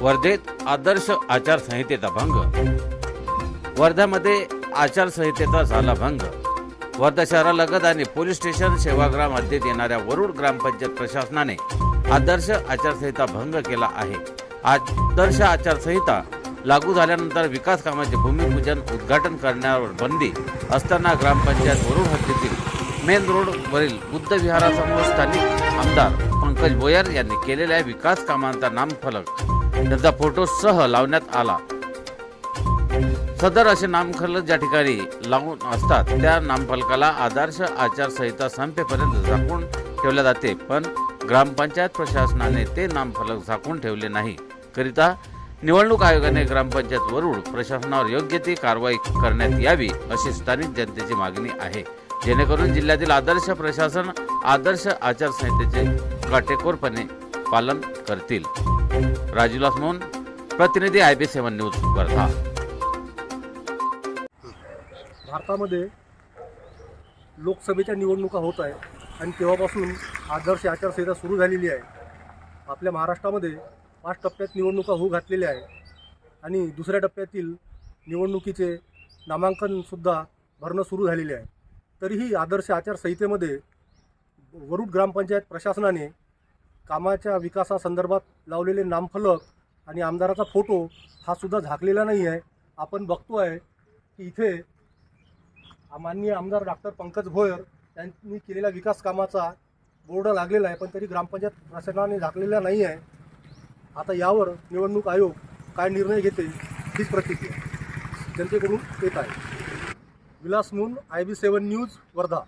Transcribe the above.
वर्धेत आदर्श आचारसंहितेचा भंग. वर्ध्यामध्ये आचारसंहितेचा झाला भंग. वर्धा शहरालगत आणि पोलीस स्टेशन सेवाग्राम हद्दीत येणाऱ्या वरुड ग्रामपंचायत प्रशासनाने आदर्श आचारसंहिता भंग केला आहे. आदर्श आचारसंहिता लागू झाल्यानंतर विकास कामाचे भूमिपूजन उद्घाटन करण्यावर बंदी असताना ग्रामपंचायत वरुड हद्दीतील मेन रोडवरील बुद्ध विहारासमोर स्थानिक आमदार पंकज बोयर यांनी केलेल्या विकास कामांचा नामफलक त्यांचा फोटो सह लावण्यात आला. सदर असे नामफलक ज्या ठिकाणी लावून असतात त्या नामफलकाला आदर्श आचारसंहिता संपेपर्यंत झाकून ठेवल्या जाते. पण ग्रामपंचायत प्रशासनाने ते नामफलक झाकून ठेवले नाही. करिता निवडणूक आयोगाने ग्रामपंचायत वरुड प्रशासनावर योग्य ती कारवाई करण्यात यावी अशी स्थानिक जनतेची मागणी आहे. जेणेकरून जिल्ह्यातील आदर्श प्रशासन आदर्श आचारसंहितेचे काटेकोरपणे पालन करतील. राजूला मोहन प्रतिनिधी I B seven news Wardha. भारतामध्ये लोकसभेच्या निवडणुका होत आहे आणि तेव्हापासून आदर्श आचारसंहिता सुरू झालेली आहे. आपल्या महाराष्ट्रामध्ये पाच टप्प्यात निवडणुका होऊ घातलेल्या आहे आणि दुसऱ्या टप्प्यातील निवडणुकीचे नामांकनसुद्धा भरणं सुरू झालेले आहे. तरीही आदर्श आचारसंहितेमध्ये वरुड ग्रामपंचायत प्रशासनाने कामाच्या विकासासंदर्भात लावलेले नामफलक आणि आमदाराचा फोटो हा सुद्धा झाकलेला नाही आहे. आपण बघतो आहे की इथे माननीय आमदार डॉक्टर पंकज भोयर यांनी केलेल्या विकास कामाचा बोर्ड लागलेला आहे पण तरी ग्रामपंचायत प्रशासनाने झाकलेला नाही आहे. आता यावर निवडणूक आयोग काय निर्णय घेते हीच प्रतिक्रिया जनतेकडून येत आहे. Vilas Moon I B seven news Wardha.